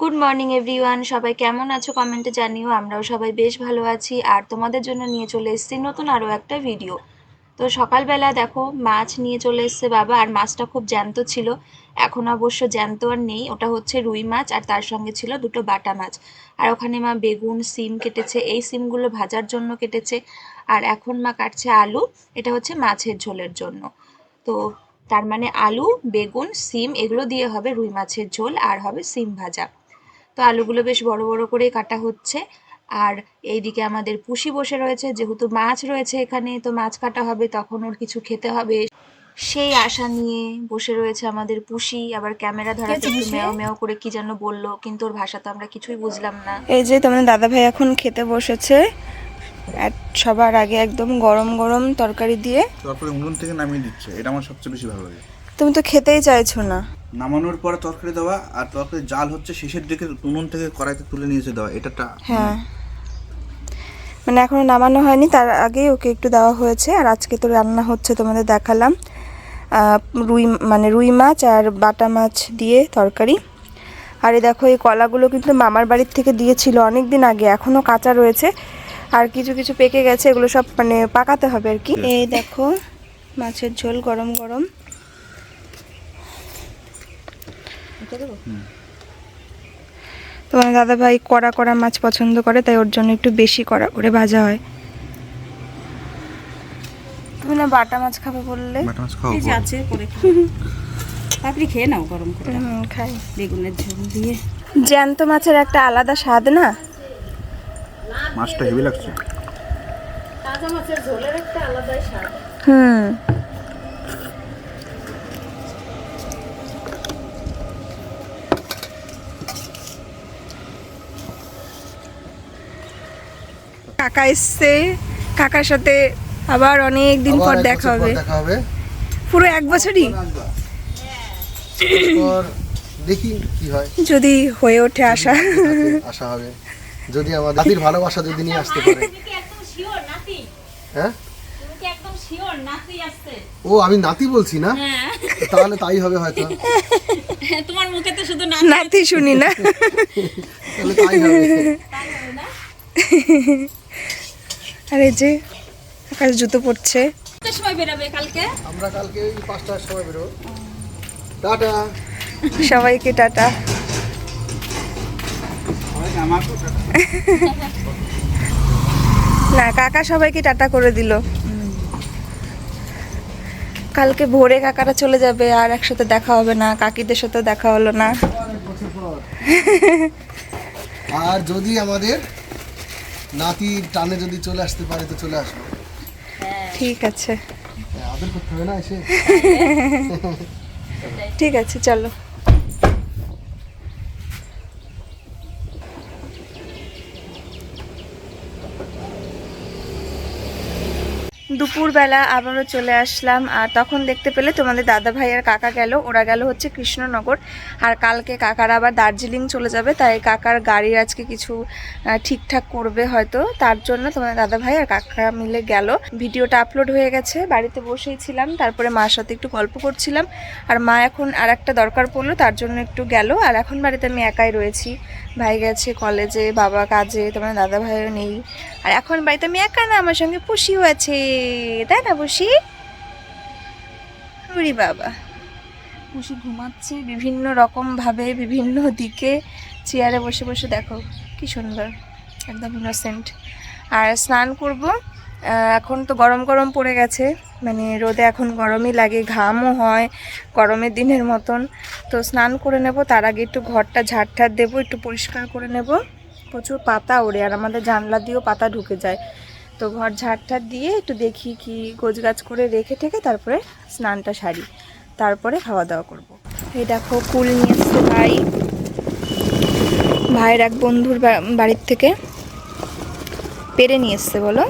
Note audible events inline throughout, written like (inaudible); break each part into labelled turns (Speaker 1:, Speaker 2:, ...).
Speaker 1: Good morning everyone সবাই কেমন আছো? কমেন্টে জানিও, আমরাও সবাই বেশ ভালো আছি। আর তোমাদের জন্য নিয়ে চলে এসেছি নতুন আরও একটা ভিডিও তো সকালবেলা দেখো, মাছ নিয়ে চলে এসছে বাবা, আর মাছটা খুব জ্যান্ত ছিল। এখন অবশ্য জ্যান্ত আর নেই, ওটা হচ্ছে রুই মাছ, আর তার সঙ্গে ছিল দুটো বাটা মাছ। আর ওখানে মা বেগুন, সিম কেটেছে। এই সিমগুলো ভাজার জন্য কেটেছে। আর এখন মা কাটছে আলু, এটা হচ্ছে মাছের ঝোলের জন্য। তো তার মানে আলু, বেগুন, সিম, এগুলো দিয়ে হবে রুই মাছের ঝোল, আর হবে সিম ভাজা। তো আলুগুলো বেশ বড় বড় করে কাটা হচ্ছে। আর এইদিকে আমাদের পুষি বসে রয়েছে যেহেতু মাছ রয়েছে এখানে তো মাছ কাটা হবে তখন ওর কিছু খেতে হবে। সেই আশা নিয়ে বসে রয়েছে আমাদের পুষি। আবার ক্যামেরা ধরাতে একটু মেও মেও করে কি যেন বলল কিন্তু ওর ভাষা তো আমরা কিছুই বুঝলাম না।
Speaker 2: এই যে তোমাদের দাদা ভাই এখন খেতে বসেছে আর সবার আগে একদম গরম গরম তরকারি দিয়ে।
Speaker 3: তারপরে উনুন থেকে নামিয়ে দিচ্ছে এটা আমার সবচেয়ে বেশি ভালো লাগে।
Speaker 2: তুমি তো খেতেই চাইছো না।
Speaker 3: নামানোর পরে তরকারি দেওয়া আর তরকারি জাল হচ্ছে শেষের দিকে উনুন থেকে কড়াইতে তুলে নিয়ে এসে দেওয়া এটাটা
Speaker 2: হ্যাঁ। মানে এখনও নামানো হয়নি তার আগেই ওকে একটু দেওয়া হয়েছে আর আজকে তো রান্না হচ্ছে তোমাদের দেখালাম। রুই মানে রুই মাছ আর বাটা মাছ দিয়ে তরকারি। আর এই দেখো এই কলাগুলো কিন্তু মামার বাড়ির থেকে দিয়েছিল অনেক দিন আগে এখনও কাঁচা রয়েছে। আর কিছু কিছু পেকে গেছে এগুলো সব মানে পাকাতে হবে আর কি। এই দেখো মাছের ঝোল গরম গরম। তোমার দাদা ভাই কড়া কড়া মাছ পছন্দ করে তাই ওর জন্য একটু বেশি কড়া করে ভাজা হয়। তুমি না বাটা মাছ খাবে বললে?
Speaker 3: বাটা মাছ
Speaker 4: আছে করে আপনি (laughs) খেয়ে নাও গরম করে।
Speaker 2: হুম, খাই।
Speaker 4: বেগুনের ঝোল দিয়ে।
Speaker 2: জ্যান্ত মাছের একটা আলাদা স্বাদ না?
Speaker 3: মাছটা হেভি লাগছে।
Speaker 4: তাজা মাছের ঝোলের একটা আলাদাই স্বাদ।
Speaker 2: হুম। কাকা এসছে। কাকার সাথে আবার অনেক দিন পর দেখা হবে।
Speaker 5: দেখা হবে।
Speaker 2: পুরো এক বছরই?
Speaker 5: দেখি কি হয়।
Speaker 2: যদি হয়ে ওঠে আসা
Speaker 5: আশা। হবে। যদি আমার নাতির ভালোবাসা যদি নিয়ে আসতে পারে।
Speaker 4: একদম শিওর নাতি?
Speaker 5: হ্যাঁ?
Speaker 4: তুমি কি একদম শিওর নাতি আসছে
Speaker 5: ও আমি নাতি বলছি না?
Speaker 4: হ্যাঁ।
Speaker 5: তাহলে তাই হবে হয়তো।
Speaker 4: তোমার মুখে তো শুধু
Speaker 2: নাতি। শুনি না।
Speaker 5: তাহলে তাই হবে। (laughs)
Speaker 2: আর এই যে আকাশ জুতো পড়ছে
Speaker 4: কত সময় বেরাবে কালকে?
Speaker 5: আমরা কালকে ওই পাঁচটার সময় বেরো টাটা।
Speaker 2: সবাইকে টাটা। না কাকা সবাইকে টাটা করে দিল। কালকে ভোরে কাকারা চলে যাবে আর একসাথে দেখা হবে না কাকিদের সাথে দেখা হলো না।
Speaker 5: আর যদি আমাদের নাতির টানে যদি চলে আসতে পারে তো চলে আসব।
Speaker 2: ঠিক আছে।
Speaker 5: হ্যাঁ, আদর করতে হবে না এসে?
Speaker 2: ঠিক আছে চলো। দুপুরবেলা আবারও চলে আসলাম, আর তখন দেখতে পেলে তোমাদের দাদা ভাই আর কাকা গেল। ওরা গেল হচ্ছে কৃষ্ণনগর, আর কালকে কাকার আবার দার্জিলিং চলে যাবে, তাই কাকার গাড়ির আজকে কিছু ঠিকঠাক করবে হয়তো। তার জন্য তোমাদের দাদা ভাই আর কাকা মিলে গেল। ভিডিওটা আপলোড হয়ে গেছে, বাড়িতে বসেই ছিলাম, তারপরে মার সাথে একটু গল্প করছিলাম। আর মা এখন আর একটা দরকার পড়ল, তার জন্য একটু গেল। আর এখন বাড়িতে আমি একাই রয়েছি। ভাই গেছে কলেজে, বাবা কাজে তোমার দাদা ভাইও নেই। আর এখন বাড়িতে আমি একা না, আমার সঙ্গে পুষিও আছে। তাই না বসি? উরি বাবা। পুষি ঘুমাচ্ছে, বিভিন্ন রকম ভাবে, বিভিন্ন দিকে। চেয়ারে বসে বসে দেখো, কি সুন্দর, একদম ইনোসেন্ট আর স্নান করব এখন তো গরম গরম পড়ে গেছে মানে রোদে এখন গরমই লাগে, ঘামও হয়, গরমের দিনের মতন। তো স্নান করে নেব, তার আগে একটু ঘরটা ঝাড় দেবো, একটু পরিষ্কার করে নেব। প্রচুর পাতা ওড়ে, আর আমাদের জানলা দিয়েও পাতা ঢুকে যায়। তো ঘর ঝাড় দিয়ে একটু দেখি কি গোছগাছ করে রেখে ঠেকে তারপরে স্নানটা সারি। তারপরে খাওয়া দাওয়া করব। এই দেখো কুল নিয়ে এসছে ভাই। ভাইয়ের এক বন্ধুর বাড়ির থেকে পেরে নিয়ে এসছে বলো?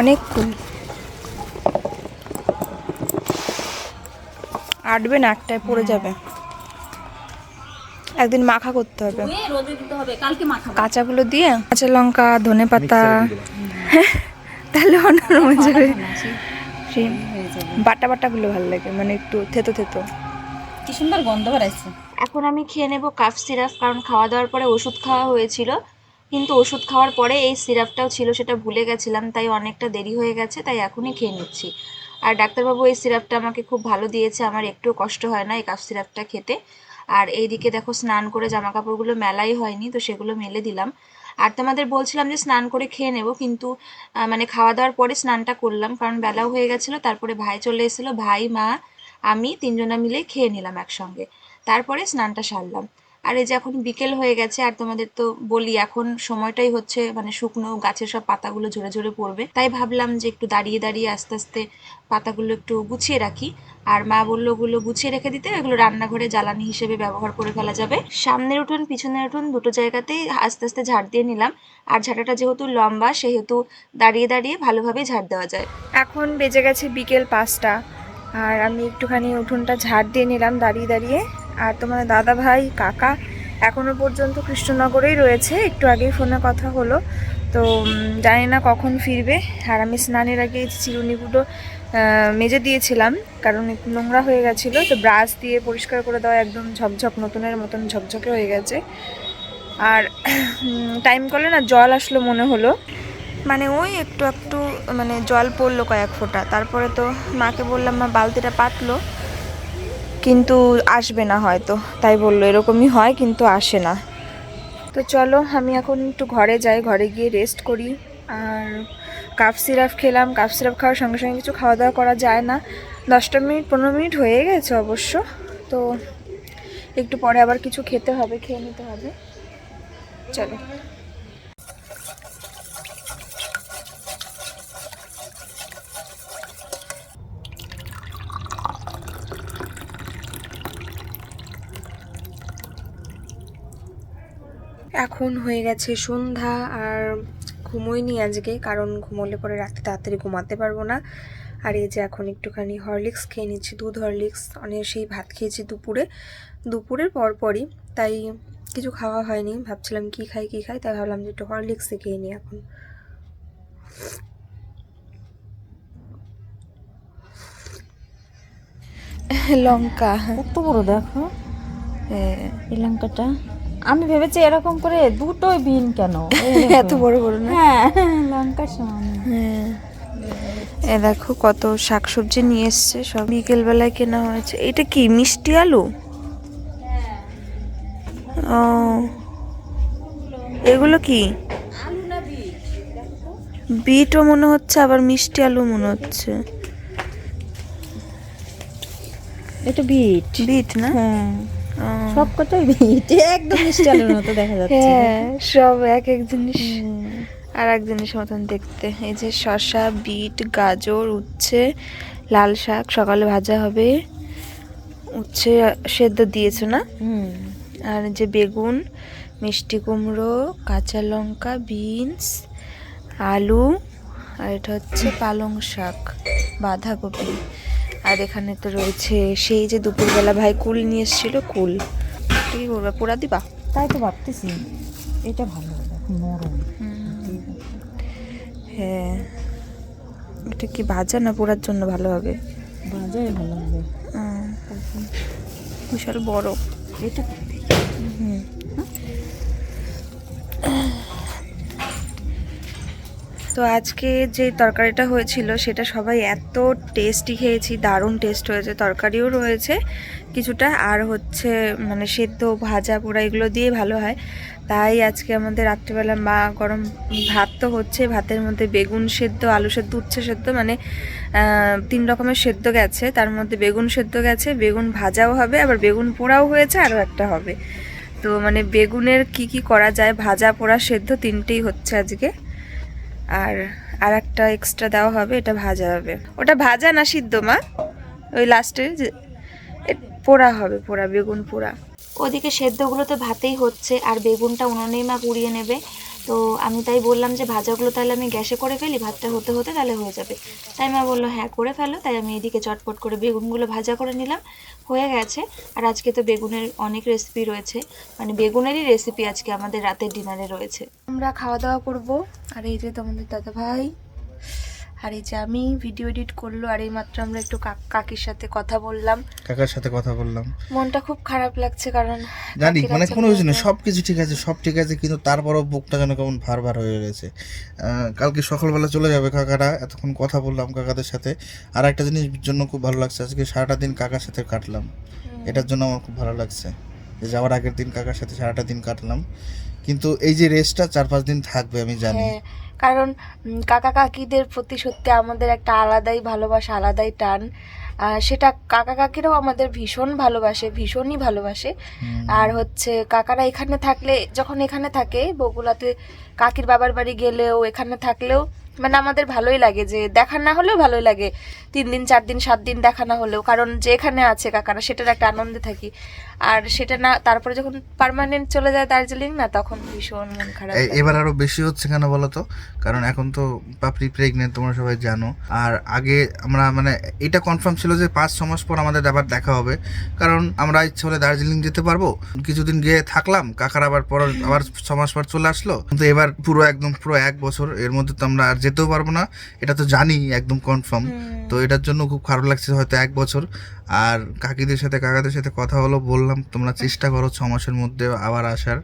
Speaker 2: অনেক কুল। আটবে না একটায় পড়ে যাবে। একদিন মাখা করতে হবে। কাঁচাগুলো দিয়ে কাঁচা লঙ্কা ধনে পাতা (laughs) তাহলে অন্যরকম হয়ে যাবে। সেই বাটা বাটাগুলো ভালো লাগে মানে একটু থেতো থেতো।
Speaker 4: কি সুন্দর গন্ধ বেড়াইছে
Speaker 1: এখন আমি খেয়ে নেব কাফ সিরাপ কারণ খাওয়া দাওয়ার পরে ওষুধ খাওয়া হয়েছিল। কিন্তু ওষুধ খাওয়ার পরে এই সিরাপটাও ছিল সেটা ভুলে গেছিলাম তাই অনেকটা দেরি হয়ে গেছে তাই এখনই খেয়ে নিচ্ছি। আর ডাক্তারবাবু এই সিরাপটা আমাকে খুব ভালো দিয়েছে আমার একটুও কষ্ট হয় না এই কাফ সিরাপটা খেতে। আর এইদিকে দেখো স্নান করে জামা কাপড়গুলো মেলাই হয়নি, তো সেগুলো মেলে দিলাম। আর তোমাদের বলছিলাম যে স্নান করে খেয়ে নেব, কিন্তু মানে খাওয়া দাওয়ার পরে স্নানটা করলাম, কারণ বেলাও হয়ে গেছিল, তারপরে ভাই চলে এসেছিল, ভাই, মা, আমি তিনজনা মিলে খেয়ে নিলাম একসঙ্গে। তারপরে স্নানটা সারলাম। আর এই যে এখন বিকেল হয়ে গেছে, আর তোমাদের তো বলি, এখন সময়টাই হচ্ছে মানে শুকনো গাছের সব পাতাগুলো ঝরে ঝরে পড়বে। তাই ভাবলাম যে একটু দাঁড়িয়ে দাঁড়িয়ে আস্তে আস্তে পাতাগুলো একটু গুছিয়ে রাখি। আর মা বলল, ওগুলো গুছিয়ে রেখে দিতে এগুলো রান্নাঘরে জ্বালানি হিসেবে ব্যবহার করে ফেলা যাবে। সামনের উঠোন, পিছনের উঠোন দুটো জায়গাতেই আস্তে আস্তে ঝাড় দিয়ে নিলাম। আর ঝাঁটাটা যেহেতু লম্বা, সেহেতু দাঁড়িয়ে দাঁড়িয়ে ভালোভাবে ঝাড় দেওয়া যায়।
Speaker 2: এখন বেজে গেছে বিকেল পাঁচটা। আর আমি একটুখানি উঠোনটা ঝাড় দিয়ে নিলাম দাঁড়িয়ে দাঁড়িয়ে। আর তোমার দাদা ভাই, কাকা এখনও পর্যন্ত কৃষ্ণনগরেই রয়েছে। একটু আগেই ফোনে কথা হলো। তো জানি না কখন ফিরবে। আর আমি স্নানের আগে চিরুনিগুলো মেজে দিয়েছিলাম, কারণ একটু নোংরা হয়ে গেছিল। তো ব্রাশ দিয়ে পরিষ্কার করে দেওয়া একদম ঝকঝক, নতুনের মতন ঝকঝকে হয়ে গেছে। আর টাইম করলে না জল আসলো মনে হলো। মানে ওই একটু একটু মানে জল পড়ল কয়েক ফোঁটা। তারপরে তো মাকে বললাম, মা, বালতিটা পাতলো। কিন্তু আসবে না হয়তো। তাই বলল, এরকমই হয় কিন্তু আসে না। তো চলো, আমি এখন একটু ঘরে যাই, ঘরে গিয়ে রেস্ট করি। আর কাপ সিরাপ খেলাম। কাপ সিরাপ খাওয়ার সঙ্গে সঙ্গে কিছু খাওয়া দাওয়া করা যায় না। দশটা মিনিট, পনেরো মিনিট হয়ে গেছে অবশ্য। তো একটু পরে আবার কিছু খেতে হবে, খেয়ে নিতে হবে। চলো। এখন হয়ে গেছে সন্ধ্যা আর ঘুমোইনি আজকে কারণ ঘুমোলে পরে রাতে তাড়াতাড়ি ঘুমাতে পারব না। আর এই যে এখন একটুখানি হরলিক্স খেয়ে নিচ্ছি দুধ হরলিক্স অনেক সেই ভাত খেয়েছি দুপুরে। দুপুরের পরপরই তাই কিছু খাওয়া হয়নি ভাবছিলাম কি খাই কি খাই তাই ভাবলাম যে একটু হরলিক্সে খেয়ে নিই এখন। লঙ্কা।
Speaker 6: কত বড় দেখো?
Speaker 2: হ্যাঁ,
Speaker 6: এই লঙ্কাটা। আমি ভেবেছি এরকম করে দুটোই বিন কেন? (laughs)
Speaker 2: এত বড় বড় না?
Speaker 6: হ্যাঁ লঙ্কা সমান
Speaker 2: হ্যাঁ। এ দেখো কত শাকসবজি নিয়ে এসছে সব বিকেলবেলায় কেনা হয়েছে। এটা কি মিষ্টি আলু? ও। এগুলো কি? বিটও মনে হচ্ছে আবার মিষ্টি আলু মনে হচ্ছে।
Speaker 6: এটা বিট।
Speaker 2: বিট না?
Speaker 6: হ্যাঁ। সব কটাই বিট একদম মিষ্টি আলুর মতো দেখা যাচ্ছে।
Speaker 2: হ্যাঁ সব এক এক জিনিস আর এক জিনিস মতন দেখতে। এই যে শসা বিট গাজর উচ্ছে লাল শাক সকালে ভাজা হবে। উচ্ছে সেদ্ধ দিয়েছ না?
Speaker 6: হুম।
Speaker 2: আর যে বেগুন মিষ্টি কুমড়ো কাঁচা লঙ্কা বিনস আলু আর এটা হচ্ছে পালং শাক বাঁধাকপি। আর এখানে তো রয়েছে সেই যে দুপুরবেলা ভাই কুল নিয়ে এসেছিল কুল। কি করবে? পোড়া দিবা?
Speaker 6: তাই তো ভাবতেছি। এটা ভালো নরম।
Speaker 2: হ্যাঁ। এটা কি ভাজা না পোড়ার জন্য ভালো হবে?
Speaker 6: ভাজাই ভালো হবে।
Speaker 2: বিশাল বড়।
Speaker 6: এটা
Speaker 2: তো আজকে যে তরকারিটা হয়েছিল, সেটা সবাই এত টেস্টি খেয়েছি, দারুণ টেস্ট হয়েছে, তরকারিও রয়েছে কিছুটা, আর হচ্ছে মানে সেদ্ধ, ভাজা, পোড়া এগুলো দিয়ে ভালো হয়। তাই আজকে আমাদের রাত্রিবেলা মা গরম ভাত তো হচ্ছে, ভাতের মধ্যে বেগুন সেদ্ধ, আলু সেদ্ধ, উচ্ছে সেদ্ধ মানে তিন রকমের সেদ্ধ গেছে। তার মধ্যে বেগুন সেদ্ধ গেছে, বেগুন ভাজাও হবে, আবার বেগুন পোড়াও হয়েছে, আরও একটা হবে। তো মানে বেগুনের কি কি করা যায়, ভাজা, পোড়া, সেদ্ধ তিনটেই হচ্ছে আজকে। আর আর একটা এক্সট্রা দেওয়া হবে, এটা ভাজা হবে। ওটা ভাজা না সিদ্ধ, মা? ওই লাস্টে যে পোড়া হবে, পোড়া, বেগুন পোড়া।
Speaker 1: ওদিকে সেদ্ধগুলো তো ভাতেই হচ্ছে, আর বেগুনটা উনুনেই মা পুড়িয়ে নেবে। তো আমি তাই বললাম যে ভাজাগুলো তাহলে আমি গ্যাসে করে ফেলি, ভাতটা হতে হতে তাহলে হয়ে যাবে। তাই মা বলল হ্যাঁ করে ফেলো। তাই আমি এদিকে চটপট করে বেগুনগুলো ভাজা করে নিলাম, হয়ে গেছে। আর আজকে তো বেগুনের অনেক রেসিপি রয়েছে মানে বেগুনেরই রেসিপি আজকে আমাদের রাতের ডিনারে রয়েছে।
Speaker 2: আমরা খাওয়া দাওয়া করব। আর এই যে তোমাদের দাদা ভাই
Speaker 1: আর এই যে আমি ভিডিও এডিট করল আর এই মাত্র আমরা একটু কাক- কাকির সাথে কথা বললাম।
Speaker 3: কাকার সাথে কথা বললাম।
Speaker 1: মনটা খুব খারাপ লাগছে কারণ
Speaker 3: জানি মানে কোনো কিছু
Speaker 1: মেয়ে-
Speaker 3: সব কিছু ঠিক আছে সব ঠিক আছে কিন্তু তারপরও বুকটা যেন কেমন ভার ভার হয়ে গেছে। কালকে সকালবেলা চলে যাবে কাকারা এতক্ষণ কথা বললাম কাকাদের সাথে। আর একটা জিনিস জন্য খুব ভালো লাগছে আজকে সারাটা দিন কাকার সাথে কাটলাম। এটার জন্য আমার খুব ভালো লাগছে যে যাওয়ার আগের দিন কাকার সাথে সারাটা দিন কাটলাম। কিন্তু এই যে রেস্টটা চার পাঁচ দিন থাকবে আমি জানি।
Speaker 1: হ্যাঁ কারণ কাকা কাকিদের প্রতি সত্যি আমাদের একটা আলাদাই ভালোবাসা আলাদাই টান। আর সেটা কাকা কাকিরাও আমাদের ভীষণ ভালোবাসে ভীষণই ভালোবাসে। আর হচ্ছে কাকারা এখানে থাকলে যখন এখানে থাকে বগুলাতে কাকির বাবার বাড়ি গেলেও এখানে থাকলেও মানে আমাদের ভালোই লাগে যে দেখা না হলেও ভালোই লাগে। তিন দিন চার দিন সাত দিন দেখা না হলেও কারণ যে এখানে আছে কাকারা সেটার একটা আনন্দে থাকি। আর সেটা না তারপরে যখন পার্মানেন্ট চলে যায় দার্জিলিং না তখন ভীষণ মন খারাপ
Speaker 3: এবার আরও বেশি হচ্ছে কেন বলো তো কারণ এখন তো পাপড়ি প্রেগনেন্ট তোমরা সবাই জানো। আর আগে আমরা মানে এটা কনফার্ম ছিল যে পাঁচ ছ মাস পর আমাদের আবার দেখা হবে। কারণ আমরা ইচ্ছে হলে দার্জিলিং যেতে পারব। কিছুদিন গিয়ে থাকলাম কাকার আবার পর আবার ছ মাস পর চলে আসলো। কিন্তু এবার পুরো একদম পুরো এক বছর এর মধ্যে তো আমরা আর যেতেও পারব না এটা তো জানি একদম কনফার্ম তো এটার জন্য খুব খারাপ লাগছে হয়তো এক বছর। আর কাকিদের সাথে কাকাদের সাথে কথা হলো বললাম তোমরা চেষ্টা করো ছ মাসের মধ্যে আবার আসার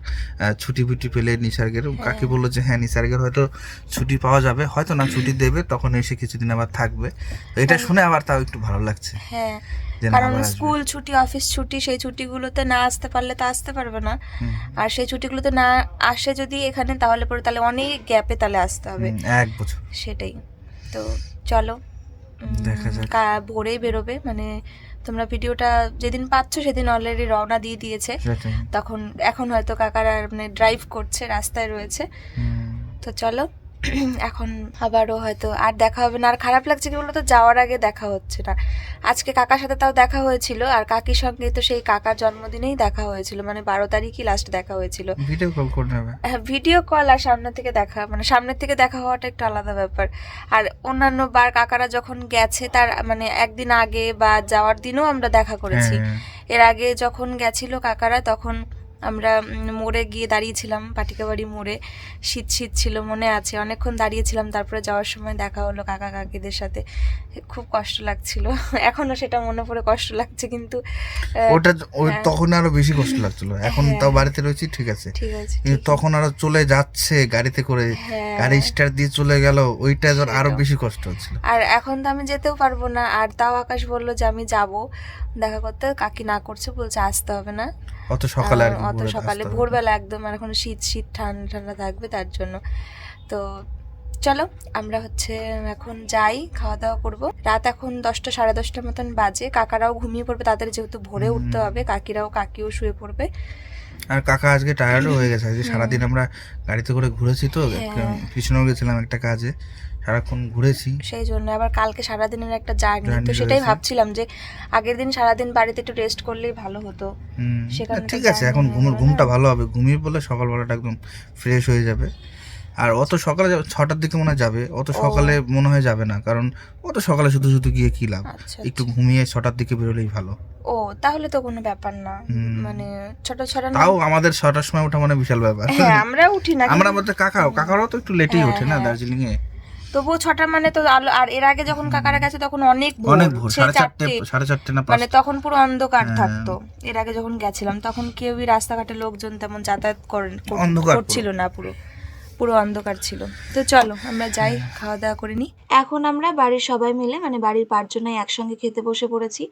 Speaker 3: ছুটি ফুটি পেলে নিসার্গের। কাকি বলল যে হ্যাঁ নিসার্গের হয়তো ছুটি পাওয়া যাবে হয়তো না ছুটি দেবে তখন এসে কিছুদিন আবার থাকবে। এটা শুনে আবার তাও একটু ভালো লাগছে
Speaker 1: হ্যাঁ কারণ স্কুল ছুটি অফিস ছুটি সেই ছুটিগুলোতে না আসতে পারলে তো আসতে পারবে না। আর সেই ছুটিগুলোতে না আসে যদি এখানে তাহলে পরে তাহলে অনেক গ্যাপে তাহলে আসতে হবে।
Speaker 3: এক বছর।
Speaker 1: সেটাই। তো চলো। ভোরেই বেরোবে। মানে তোমরা ভিডিওটা যেদিন পাচ্ছ সেদিন অলরেডি রওনা দিয়ে দিয়েছে। তখন এখন হয়তো কাকারা মানে ড্রাইভ করছে রাস্তায় রয়েছে। তো চলো। (clears throat) এখন আবারও হয়তো আর দেখা হবে না। আর খারাপ লাগছে কি বলতো? যাওয়ার আগে দেখা হচ্ছে না। আজকে কাকার সাথে তাও দেখা হয়েছিল। আর কাকির সঙ্গে তো সেই কাকার জন্মদিনেই দেখা হয়েছিল। মানে বারো তারিখই লাস্ট দেখা হয়েছিল।
Speaker 3: ভিডিও কল করে নেবে
Speaker 1: ভিডিও কল আর সামনে থেকে দেখা মানে সামনের থেকে দেখা হওয়াটা একটু আলাদা ব্যাপার। আর অন্যান্য বার কাকারা যখন গেছে তার মানে একদিন আগে বা যাওয়ার দিনও আমরা দেখা করেছি।
Speaker 3: হ্যাঁ।
Speaker 1: এর আগে যখন গেছিল কাকারা তখন আমরা মোড়ে গিয়ে দাঁড়িয়েছিলাম পাটিকাবাড়ি মোড়ে। শীত শীত ছিল মনে আছে। অনেকক্ষণ দাঁড়িয়েছিলাম তারপরে যাওয়ার সময় দেখা হলো কাকা কাকিদের সাথে। খুব কষ্ট লাগছিল। (laughs) এখনও সেটা মনে পড়ে কষ্ট লাগছে কিন্তু
Speaker 3: ওটা
Speaker 1: হ্যাঁ।
Speaker 3: তখন আরও বেশি কষ্ট লাগছিল। (laughs) এখন
Speaker 1: হ্যাঁ।
Speaker 3: তাও বাড়িতে রয়েছি ঠিক আছে।
Speaker 1: ঠিক আছে
Speaker 3: কিন্তু তখন আরও চলে যাচ্ছে গাড়িতে করে।
Speaker 1: হ্যাঁ।
Speaker 3: গাড়ি স্টার্ট দিয়ে চলে গেল ওইটা ধর
Speaker 1: আরও
Speaker 3: বেশি কষ্ট হচ্ছিল।
Speaker 1: আর এখন তো আমি যেতেও পারব না। আর তাও আকাশ বলল যে আমি যাব। দেখা করতে কাকি না করছে বলছে আসতে হবে না।
Speaker 3: অত সকালে আর
Speaker 1: অত সকালে ভোরবেলা একদম আর এখন শীত শীত ঠান্ডা ঠান্ডা থাকবে তার জন্য। তো চলো আমরা হচ্ছে এখন যাই খাওয়া দাওয়া করব। রাত এখন দশটা সাড়ে দশটার মতন বাজে। কাকারাও ঘুমিয়ে পড়বে তাদের যেহেতু ভোরে উঠতে হবে কাকিরাও কাকিও শুয়ে পড়বে।
Speaker 3: আর কাকা আজকে টায়ার্ডও হয়ে গেছে। আজকে সারাদিন আমরা গাড়িতে করে ঘুরেছি তো
Speaker 1: হ্যাঁ।
Speaker 3: কৃষ্ণনগর গেছিলাম একটা কাজে। সারাক্ষণ ঘুরেছি।
Speaker 1: সেই জন্য আবার কালকে সারাদিনের একটা জার্নি তো সেটাই ভাবছিলাম যে আগের দিন সারাদিন বাড়িতে একটু রেস্ট করলেই ভালো হতো।
Speaker 3: হুম,
Speaker 1: সেখানে
Speaker 3: ঠিক আছে এখন ঘুমের ঘুমটা ভালো হবে। ঘুমিয়ে পড়লে সকালবেলাটা একদম ফ্রেশ হয়ে যাবে। আর অত সকালে ছটার দিকে মনে হয় যাবে অত সকালে মনে হয় যাবে না কারণ অত সকালে শুধু শুধু গিয়ে কি লাভ?
Speaker 1: আচ্ছা
Speaker 3: একটু ঘুমিয়ে ছটার দিকে বেরোলেই ভালো।
Speaker 1: ও তাহলে তো কোনো ব্যাপার না। মানে ছোট ছোট
Speaker 3: তাও আমাদের ছটার সময় ওঠা মানে বিশাল ব্যাপার।
Speaker 1: হ্যাঁ আমরা উঠি না (laughs)
Speaker 3: আমরা বলতে কাকাও কাকারও তো একটু লেটেই
Speaker 1: হ্যাঁ,
Speaker 3: ওঠে না
Speaker 1: হ্যাঁ।
Speaker 3: দার্জিলিং এ
Speaker 1: তবুও ছটা মানে তো আলো আর এর আগে যখন কাকারা গেছে তখন অনেক ভোর
Speaker 3: অনেক ভোর সাড়ে চারটে সাড়ে চারটে না
Speaker 1: মানে তখন পুরো অন্ধকার
Speaker 3: হ্যাঁ।
Speaker 1: থাকতো এর আগে যখন গেছিলাম তখন কেউই রাস্তাঘাটে লোকজন তেমন যাতায়াত করেন। করছিল না পুরো পুরো অন্ধকার ছিল। তো চলো আমরা যাই খাওয়া দাওয়া করে নিই।
Speaker 7: এখন আমরা বাড়ির সবাই মিলে মানে বাড়ির পাঁচজনাই একসঙ্গে খেতে বসে পড়েছি।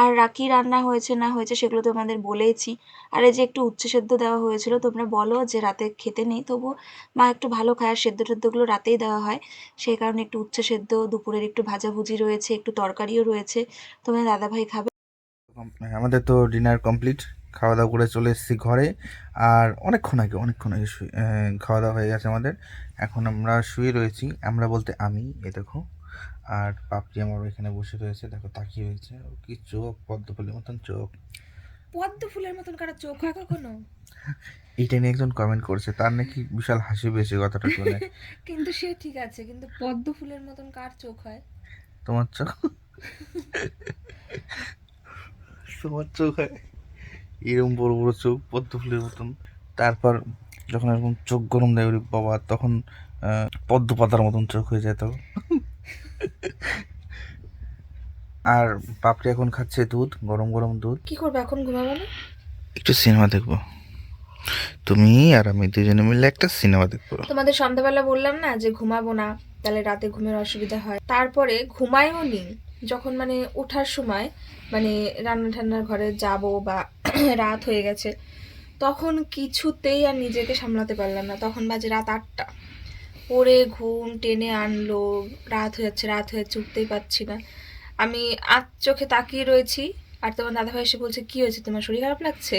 Speaker 7: আর রাকি রান্না হয়েছে না হয়েছে সেগুলো তো আমাদের বলেইছি। আর এই যে একটু উচ্ছে সেদ্ধ দেওয়া হয়েছিল তোমরা বলো যে রাতে খেতে নেই তবু মা একটু ভালো খায় আর সেদ্ধ টেদ্ধগুলো রাতেই দেওয়া হয়। সেই কারণে একটু উচ্ছে সেদ্ধ দুপুরের একটু ভাজাভুজি রয়েছে একটু তরকারিও রয়েছে। তোমার দাদাভাই খাবে?
Speaker 3: আমাদের তো ডিনার কমপ্লিট খাওয়া দাওয়া করে চলে এসেছি ঘরে। আর অনেকক্ষণ আগে অনেকক্ষণ আগে শুয়ে- খাওয়া দাওয়া হয়ে গেছে আমাদের। এখন আমরা শুয়ে রয়েছি। আমরা বলতে আমি এ দেখো। আর পাপড়ি আমার এখানে বসে রয়েছে। দেখো তাকিয়ে রয়েছে। ও কি চোখ পদ্ম ফুলের মতন চোখ।
Speaker 1: পদ্ম ফুলের মতন কারা চোখ হয় কখনো?
Speaker 3: এটা নিয়ে একজন কমেন্ট করছে। তার নাকি বিশাল হাসি পেয়েছে কথাটা শুনে। (laughs)
Speaker 1: কিন্তু সে ঠিক আছে। কিন্তু পদ্ম ফুলের মতন কার চোখ হয়?
Speaker 3: তোমার চোখ? (laughs) তোমার চোখ হয়। এরকম বড় বড় চোখ পদ্ম ফুলের মতন। তারপর যখন এরকম চোখ গরম দেয় ওরে বাবা তখন পদ্ম পাতার মতন চোখ হয়ে যায় তখন। আর পাপড়ি এখন খাচ্ছে দুধ গরম গরম দুধ।
Speaker 2: কি করবে এখন ঘুমাবো না?
Speaker 3: একটু সিনেমা দেখব। তুমি আর আমি দুজনে মিলে একটা সিনেমা দেখব।
Speaker 2: তোমাদের সন্ধ্যাবেলা বললাম না যে ঘুমাবো না তাহলে রাতে ঘুমের অসুবিধা হয়। তারপরে ঘুমায়ও নি। যখন মানে ওঠার সময় মানে রান্না ঠান্নার ঘরে যাব বা (clears throat) রাত হয়ে গেছে, তখন কিছুতেই আর নিজেকে সামলাতে পারলাম না। তখন বাজে রাত আটটা। পরে ঘুম টেনে আনলো, রাত হয়ে যাচ্ছে, রাত হয়ে যাচ্ছে, উঠতেই পারছি না। আমি আজ চোখে তাকিয়ে রয়েছি আর তোমার দাদাভাই এসে বলছে কি হয়েছে? তোমার শরীর খারাপ লাগছে?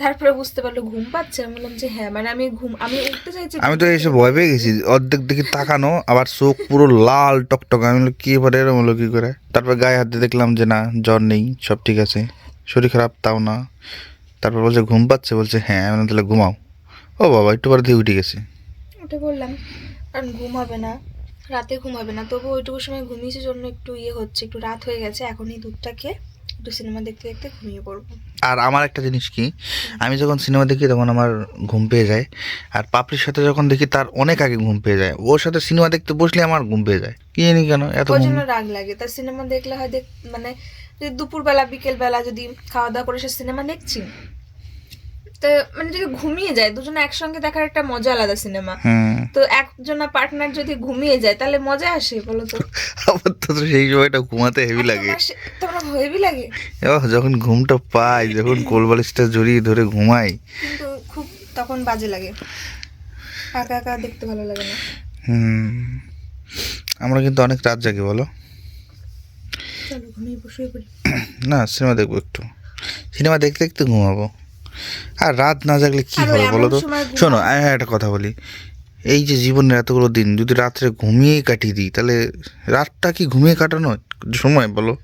Speaker 2: তারপরে বুঝতে পারল ঘুম পাচ্ছে। আমি বললাম যে হ্যাঁ মানে আমি ঘুম আমি উঠতে চাইছি
Speaker 3: আমি তো এসে ভয় পেয়ে গেছি। অর্ধেক দিকে তাকানো আবার চোখ পুরো লাল টকটক। আমি বললাম, কি এবারে এরম হলো কি করে? তারপর গায়ে হাত দেখলাম যে না জ্বর নেই সব ঠিক আছে। শরীর খারাপ তাও না। তারপর বলছে ঘুম পাচ্ছে? বলছে হ্যাঁ আমি তাহলে ঘুমাও। ও বাবা একটু পরে দিয়ে উঠে গেছে।
Speaker 2: ওটা বললাম কারণ ঘুম হবে না রাতে ঘুম হবে না। তবু ওইটুকু সময় ঘুমিয়েছে জন্য একটু ইয়ে হচ্ছে একটু রাত হয়ে গেছে। এখন এই দুধটা খেয়ে একটু সিনেমা দেখতে দেখতে ঘুমিয়ে পড়ব।
Speaker 3: আর আমার একটা জিনিস কি আমি যখন সিনেমা দেখি তখন আমার ঘুম পেয়ে যায় আর পাপড়ির সাথে যখন দেখি তার অনেক আগে ঘুম পেয়ে যায়। ওর সাথে সিনেমা দেখতে বসলে আমার ঘুম পেয়ে যায়। কি জানি কেন এত
Speaker 2: জন্য রাগ লাগে। তার সিনেমা দেখলে হয় মানে যদি দুপুরবেলা বিকেলবেলা যদি খাওয়া দাওয়া করে সে সিনেমা দেখছি তো মানে যদি ঘুমিয়ে যায় দুজনে একসঙ্গে দেখার একটা মজা আলাদা সিনেমা তো একজনা পার্টনার যদি ঘুমিয়ে যায় তাহলে মজা আসে বলো তো
Speaker 3: আমার তো সেই সময়টা ঘুমাতে হেভি লাগে।
Speaker 2: তোমার হেভি লাগে।
Speaker 3: যখন ঘুমটা পাই যখন (laughs) কোলবালিশটা জড়িয়ে ধরে ঘুমাই।
Speaker 2: কিন্তু খুব তখন বাজে লাগে। একা একা দেখতে ভালো লাগে না।
Speaker 3: হুম। আমরা কিন্তু অনেক রাত জাগি বলো। (clears throat) না সিনেমা দেখব একটু। সিনেমা দেখতে দেখতে ঘুমাবো। আর রাত না জাগলে কি হবে বলো তো? শোনো একটা কথা বলি। এই যে জীবনের এতগুলো দিন যদি রাত্রে ঘুমিয়ে কাটিয়ে দিই তাহলে রাতটা কি ঘুমিয়ে কাটানো সময় বলো?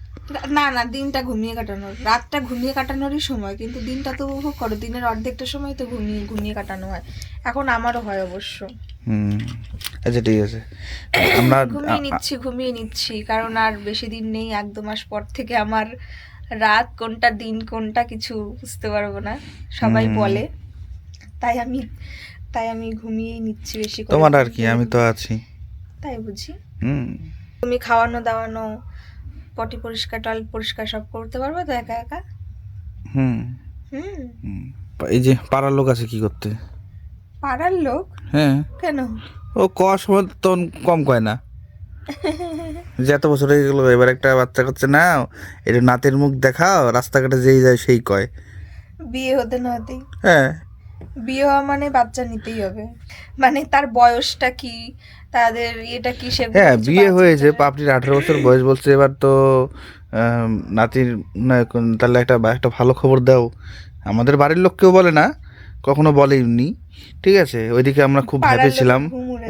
Speaker 2: না না দিনটা ঘুমিয়ে কাটানোর। রাতটা ঘুমিয়ে কাটানোরই সময় কিন্তু দিনটা তো উপভোগ করো। দিনের অর্ধেকটা সময় তো ঘুমিয়ে ঘুমিয়ে কাটানো হয়। এখন আমারও হয় অবশ্য।
Speaker 3: হুম আচ্ছা ঠিক আছে। আমরা
Speaker 2: ঘুমিয়ে নিচ্ছি ঘুমিয়ে নিচ্ছি কারণ আর বেশি দিন নেই এক দু মাস পর থেকে আমার রাত কোনটা দিন কোনটা কিছু বুঝতে পারব না। সবাই বলে। তাই আমি তাই আমি ঘুমিয়েই নিচ্ছি বেশি
Speaker 3: তোমার আর কি আমি তো আছি।
Speaker 2: তাই বুঝি।
Speaker 3: হুম।
Speaker 2: তুমি খাওয়ানো দাওয়ানো পটি পরিষ্কার টয়লেট পরিষ্কার সব করতে পারবে তো একা একা?
Speaker 3: হুম।
Speaker 2: হুম।
Speaker 3: হুম। এই যে পাড়ার লোক আছে কি করতে?
Speaker 2: পাড়ার লোক?
Speaker 3: হ্যাঁ।
Speaker 2: কেন?
Speaker 3: ও ক সময় তখন কম কয় না। যে এত বছর হয়ে গেলো এবার একটা বাচ্চা করছে না এটা নাতের মুখ দেখাও রাস্তাঘাটে যেই যায় সেই কয়।
Speaker 2: বিয়ে হতে না হতেই।
Speaker 3: হ্যাঁ।
Speaker 2: বিয়ে হওয়া মানে বাচ্চা নিতেই হবে। মানে তার বয়সটা কি তাদের এটা কি সে
Speaker 3: হ্যাঁ বিয়ে হয়েছে পাপড়ির আঠারো বছর বয়স বলছে এবার তো নাতির তাহলে একটা একটা ভালো খবর দাও। আমাদের বাড়ির লোক কেউ বলে না কখনো বলেনি ঠিক আছে? ওইদিকে আমরা খুব হ্যাপি ছিলাম।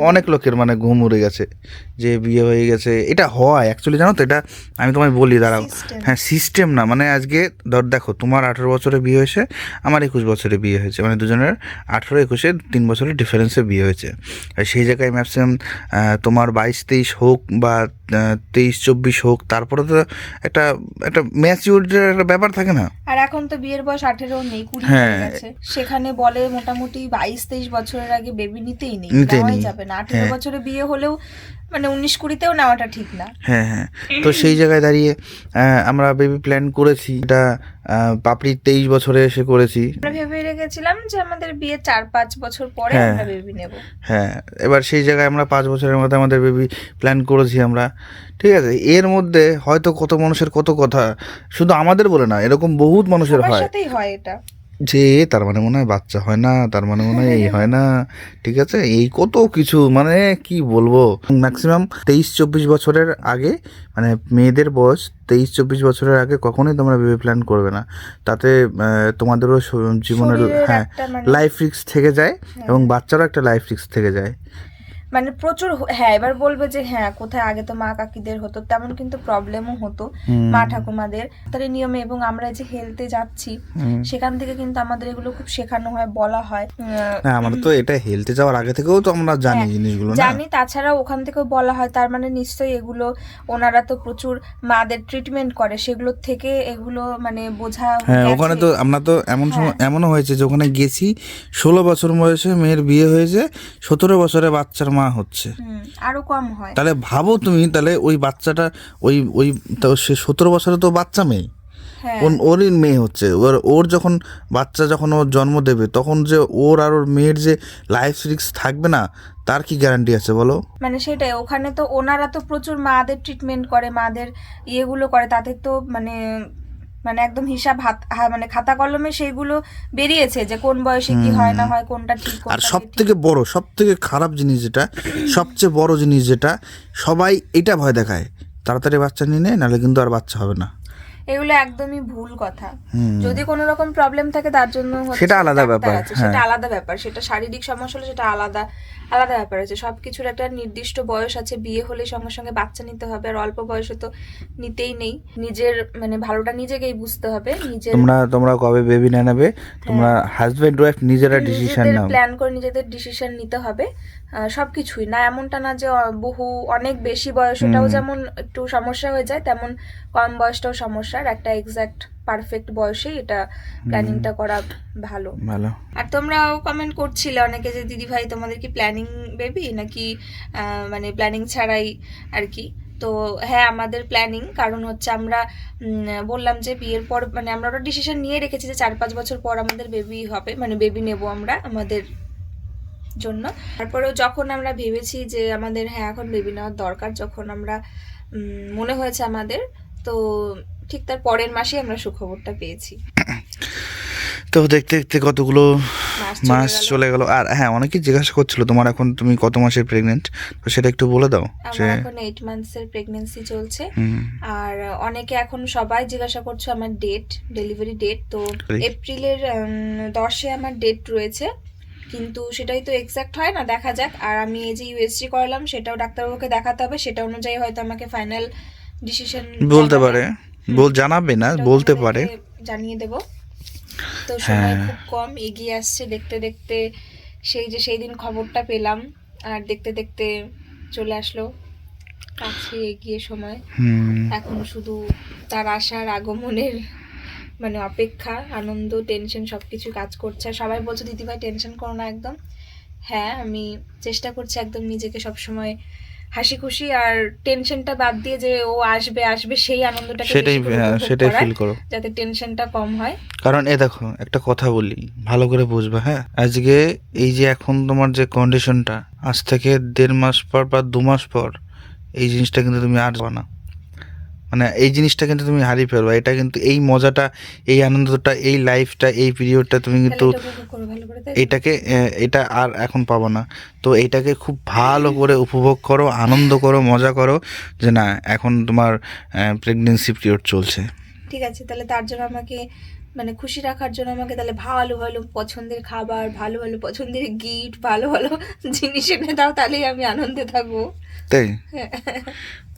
Speaker 3: অনেক লোকের মানে ঘুম উড়ে গেছে যে বিয়ে হয়ে গেছে। এটা হয় অ্যাকচুয়ালি জানো তো এটা আমি তোমায় বলি দাঁড়াও। হ্যাঁ সিস্টেম না মানে আজকে ধর দেখো তোমার আঠেরো বছরে বিয়ে হয়েছে আমার একুশ বছরে বিয়ে হয়েছে মানে দুজনের আঠেরো একুশে তিন বছরের ডিফারেন্সে বিয়ে হয়েছে। আর সেই জায়গায় ম্যাক্সিমাম তোমার বাইশ তেইশ হোক বা তেইশ চব্বিশ হোক তারপরে তো একটা একটা ম্যাচিউরিটির একটা ব্যাপার থাকে না।
Speaker 2: আর এখন তো বিয়ের বয়স আঠেরো নেই কুড়ি
Speaker 3: হ্যাঁ।
Speaker 2: সেখানে বলে মোটামুটি বাইশ তেইশ বছরের আগে বেবি নিতেই নেই। নেওয়াই যাবে না। আঠেরো
Speaker 3: হ্যাঁ।
Speaker 2: বছরে বিয়ে হলেও মানে উনিশ কুড়িতেও নেওয়াটা ঠিক না।
Speaker 3: হ্যাঁ হ্যাঁ। তো সেই জায়গায় দাঁড়িয়ে আমরা বেবি প্ল্যান করেছি। এটা পাপড়ির তেইশ বছরে এসে করেছি।
Speaker 2: আমরা ভেবে রেখেছিলাম যে আমাদের বিয়ে চার পাঁচ বছর পরে
Speaker 3: হ্যাঁ।
Speaker 2: আমরা বেবি নেব।
Speaker 3: হ্যাঁ এবার সেই জায়গায় আমরা পাঁচ বছরের মধ্যে আমাদের বেবি প্ল্যান করেছি আমরা। ঠিক আছে? এর মধ্যে হয়তো কত মানুষের কত কথা শুধু আমাদের বলে না এরকম বহুত মানুষের হয়।
Speaker 2: হয় এটা।
Speaker 3: যে তার মানে মনে হয় বাচ্চা হয় না তার মানে মনে হয় এই হয় না ঠিক আছে? এই কত কিছু মানে কি বলব? ম্যাক্সিমাম তেইশ চব্বিশ বছরের আগে মানে মেয়েদের বয়স তেইশ চব্বিশ বছরের আগে কখনোই তোমরা বেবি প্ল্যান করবে না। তাতে তোমাদেরও জীবনের হ্যাঁ
Speaker 2: মানে
Speaker 3: লাইফ রিস্ক থেকে যায় এবং বাচ্চারও একটা লাইফ রিস্ক থেকে যায়।
Speaker 2: মানে প্রচুর হ্যাঁ এবার বলবে যে হ্যাঁ কোথায় আগে তো মা কাকিদের হতো তেমন কিন্তু প্রবলেমও হতো মা ঠাকুমাদের। তাদের নিয়মে এবং আমরা যে হেলতে যাচ্ছি সেখান থেকে কিন্তু আমাদের এগুলো খুব শেখানো হয় বলা হয়
Speaker 3: না আমরা তো এটা হেলতে যাওয়ার আগে থেকেও তো আমরা জানি
Speaker 2: হ্যাঁ,
Speaker 3: জিনিসগুলো
Speaker 2: জানি তাছাড়া ওখান থেকেও বলা হয় তার মানে নিশ্চয়ই এগুলো ওনারা তো প্রচুর মাদের ট্রিটমেন্ট করে সেগুলোর থেকে এগুলো মানে বোঝা
Speaker 3: হ্যাঁ ওখানে তো আমরা তো এমন সময় এমনও হয়েছে যে ওখানে গেছি ষোলো বছর বয়সে মেয়ের বিয়ে হয়েছে সতেরো বছরে বাচ্চার মা মা হচ্ছে।
Speaker 2: আরও কম হয়।
Speaker 3: তাহলে ভাবো তুমি তাহলে ওই বাচ্চাটা ওই ওই তো সে সতেরো বছরে তো বাচ্চা মেয়ে।
Speaker 2: হ্যাঁ।
Speaker 3: ওরই মেয়ে হচ্ছে। ওর ওর যখন বাচ্চা যখন ওর জন্ম দেবে তখন যে ওর আর ওর মেয়ের যে লাইফ রিস্ক থাকবে না তার কি গ্যারান্টি আছে বলো?
Speaker 2: মানে সেটাই ওখানে তো ওনারা তো প্রচুর মাদের ট্রিটমেন্ট করে মাদের ইয়েগুলো করে তাদের তো মানে মানে একদম হিসাব হাত মানে খাতা কলমে সেইগুলো বেরিয়েছে যে কোন বয়সে কি হয় না হয় কোনটা ঠিক
Speaker 3: আর সব থেকে বড় সব থেকে খারাপ জিনিস যেটা সবচেয়ে বড় জিনিস যেটা সবাই এটা ভয় দেখায়। তাড়াতাড়ি বাচ্চা নিয়ে নেয় নাহলে কিন্তু আর বাচ্চা হবে না।
Speaker 2: এগুলো একদমই ভুল কথা। যদি কোনো রকম প্রবলেম থাকে তার জন্য
Speaker 3: সেটা আলাদা ব্যাপার,
Speaker 2: সেটা
Speaker 3: হ্যাঁ।
Speaker 2: আলাদা ব্যাপার। সেটা শারীরিক সমস্যা হলে সেটা আলাদা আলাদা ব্যাপার আছে। সবকিছুর একটা নির্দিষ্ট বয়স আছে বিয়ে হলে সঙ্গে সঙ্গে বাচ্চা নিতে হবে। আর অল্প বয়সে তো নিতেই নেই। নিজের মানে ভালোটা নিজেকেই বুঝতে হবে। নিজের
Speaker 3: তোমরা তোমরা কবে বেবি না নেবে? তোমরা হাজব্যান্ড ওয়াইফ নিজেরা ডিসিশন নাও।
Speaker 2: প্ল্যান করে নিজেদের ডিসিশন নিতে হবে। আহ, সবকিছুই। না এমনটা না যে বহু অনেক বেশি বয়স ওটাও যেমন একটু সমস্যা হয়ে যায় তেমন কম বয়সটাও সমস্যার একটা এক্সাক্ট পারফেক্ট বয়সেই এটা প্ল্যানিংটা করা ভালো।
Speaker 3: ভালো।
Speaker 2: আর তোমরাও কমেন্ট করছিলে অনেকে যে দিদি ভাই তোমাদের কি প্ল্যানিং বেবি নাকি মানে প্ল্যানিং ছাড়াই আর কি? তো হ্যাঁ আমাদের প্ল্যানিং কারণ হচ্ছে আমরা বললাম যে বিয়ের পর মানে আমরা ওটা ডিসিশন নিয়ে রেখেছি যে চার পাঁচ বছর পর আমাদের বেবি হবে মানে বেবি নেব আমরা আমাদের জন্য। তারপরেও যখন আমরা ভেবেছি যে আমাদের হ্যাঁ এখন বেবি নেওয়ার দরকার যখন আমরা মনে হয়েছে আমাদের তো ঠিক তার পরের মাসে আমরা সুখবরটা পেয়েছি।
Speaker 3: তো দেখতে দেখতে কতগুলো
Speaker 2: মাস চলে গেল।
Speaker 3: আর হ্যাঁ অনেকেই জিজ্ঞাসা করছিল তোমার এখন তুমি কত মাসের প্রেগনেন্ট তো সেটা একটু বলে দাও যে
Speaker 2: আমার এখন এইট মান্থসের প্রেগন্যান্সি চলছে। আর অনেকে এখন সবাই জিজ্ঞাসা করছে আমার ডেট ডেলিভারি ডেট তো এপ্রিলের উম, দশে আমার ডেট রয়েছে। কিন্তু সেটাই তো এক্সাক্ট হয় না দেখা যাক। আর আমি এই যে ইউএসজি করালাম সেটাও ডাক্তারবাবুকে দেখাতে হবে সেটা অনুযায়ী হয়তো আমাকে ফাইনাল ডিসিশন
Speaker 3: বলতে পারে। বল জানাবে না বলতে পারে।
Speaker 2: জানিয়ে দেব। তো সময়
Speaker 3: হ্যাঁ।
Speaker 2: খুব কম এগিয়ে আসছে দেখতে দেখতে। সেই যে সেই দিন খবরটা পেলাম আর দেখতে দেখতে চলে আসলো। কাছে এগিয়ে সময়। এখন শুধু তার আসার আগমনের মানে অপেক্ষা আনন্দ টেনশন সবকিছু কাজ করছে। সবাই বলছে দিদিভাই টেনশন করো না একদম। হ্যাঁ আমি চেষ্টা করছি একদম নিজেকে সবসময় হাসি খুশি আর টেনশনটা বাদ দিয়ে যে ও আসবে আসবে সেই আনন্দটা
Speaker 3: সেটাই হ্যাঁ, সেটাই ফিল করো।
Speaker 2: যাতে টেনশনটা কম হয়।
Speaker 3: কারণ এ দেখো একটা কথা বলি ভালো করে বুঝবে হ্যাঁ? আজকে এই যে এখন তোমার যে কন্ডিশনটা আজ থেকে দেড় মাস পর বা দু মাস পর এই জিনিসটা কিন্তু তুমি আর না। মানে এই জিনিসটা কিন্তু তুমি হারিয়ে ফেলবে। এটা কিন্তু এই মজাটা এই আনন্দটা এই লাইফটা এই পিরিয়ডটা তুমি কিন্তু? এটাকে এটা আর এখন পাবো না। তো এটাকে খুব ভালো করে উপভোগ করো আনন্দ করো মজা করো যে না এখন তোমার প্রেগনেন্সি পিরিয়ড চলছে।
Speaker 2: ঠিক আছে তাহলে তার জন্য আমাকে মানে খুশি রাখার জন্য আমাকে তাহলে ভালো ভালো পছন্দের খাবার ভালো ভালো পছন্দের গিফট ভালো ভালো জিনিস এনে দাও তাহলেই আমি আনন্দে থাকব।
Speaker 3: তাই?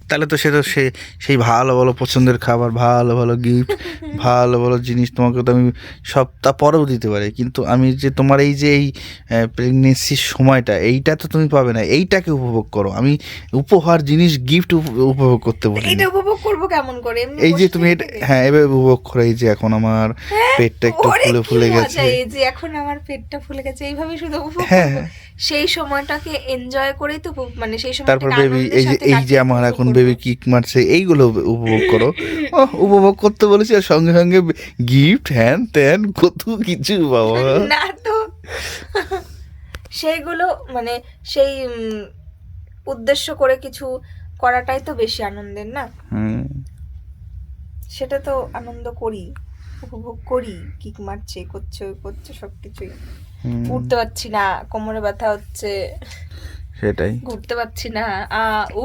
Speaker 3: তাহলে তো সে তো সে সেই ভালো ভালো পছন্দের খাবার ভালো ভালো গিফট (laughs) ভালো ভালো জিনিস তোমাকে তো আমি সপ্তাহ পরেও দিতে পারি। কিন্তু আমি যে তোমার এই যে এই প্রেগনেন্সির সময়টা এইটা তো তুমি পাবে না। এইটাকে উপভোগ করো। আমি উপহার জিনিস গিফট উপভোগ করতে বলি
Speaker 2: এটা উপভোগ করব কেমন করে?
Speaker 3: এই যে তুমি এটা হ্যাঁ এভাবে উপভোগ করো। এই যে এখন আমার পেটটা একটু ফুলে ফুলে গেছে।
Speaker 2: এই যে এখন আমার পেটটা ফুলে গেছে। এইভাবে শুধু উপভোগ
Speaker 3: হ্যাঁ, হ্যাঁ।
Speaker 2: সেই সময়টাকে এনজয় করেই তো মানে সেই সময়
Speaker 3: তারপর বেবি এই যে এই যে আমার এখন বেবি কিক মারছে এইগুলো উপভোগ করো। উপভোগ করতে বলেছি আর সঙ্গে সঙ্গে গিফট হ্যান ত্যান কত কিছু বাবা।
Speaker 2: না তো। সেইগুলো মানে সেই উদ্দেশ্য করে কিছু করাটাই তো বেশি আনন্দের না?
Speaker 3: হুম,
Speaker 2: সেটা তো আনন্দ করি উপভোগ করি কিক মারছে করছে ওই করছে সবকিছুই।
Speaker 3: হুম,
Speaker 2: উঠতে পারছি না কোমরে ব্যথা হচ্ছে।
Speaker 3: সেটাই।
Speaker 2: ঘুরতে পারছি না আ উ।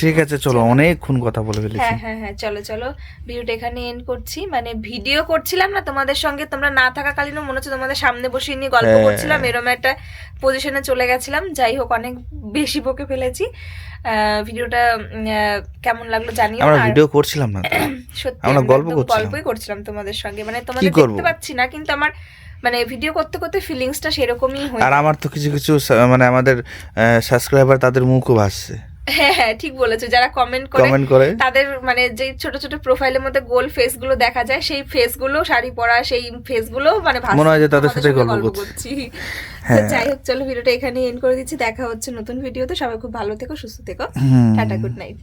Speaker 3: ঠিক আছে চলো অনেকক্ষণ কথা বলে ফেলেছি।
Speaker 2: হ্যাঁ হ্যাঁ হ্যাঁ চলো চলো ভিডিওটা এখানে এন্ড করছি। মানে ভিডিও করছিলাম না তোমাদের সঙ্গে তোমরা না থাকাকালীনও মনে হচ্ছে তোমাদের সামনে বসিয়ে নিয়ে গল্প
Speaker 3: হ্যাঁ।
Speaker 2: করছিলাম এরম একটা পজিশনে চলে গেছিলাম। যাই হোক অনেক বেশি বকে ফেলেছি। ভিডিওটা কেমন লাগল জানিও
Speaker 3: আমরা ভিডিও করছিলাম না (clears throat)
Speaker 2: সত্যি
Speaker 3: আমরা গল্প করছিলাম।
Speaker 2: গল্পই করছিলাম তোমাদের সঙ্গে। মানে তোমাদের? দেখতে পাচ্ছি না কিন্তু আমার মানে ভিডিও করতে করতে ফিলিংসটা সেরকমই হয়ে
Speaker 3: আর আমার তো কিছু কিছু মানে আমাদের সাবস্ক্রাইবার তাদের মুখও ভাসছে।
Speaker 2: হ্যাঁ হ্যাঁ ঠিক বলেছ যারা কমেন্ট করে
Speaker 3: কমেন্ট করে
Speaker 2: তাদের মানে যে ছোট ছোট প্রোফাইলের মধ্যে গোল ফেসগুলো দেখা যায় সেই ফেসগুলো শাড়ি পরা সেই ফেসগুলো মানে।
Speaker 3: মনে হয় যে তাদের সাথে গল্প করছি। (laughs) হ্যাঁ।
Speaker 2: তো যাই হোক চলো ভিডিওটা এখানে এন্ড করে দিচ্ছি দেখা হচ্ছে নতুন ভিডিওতে সবাই খুব ভালো থেকো সুস্থ থেকো। Tata good night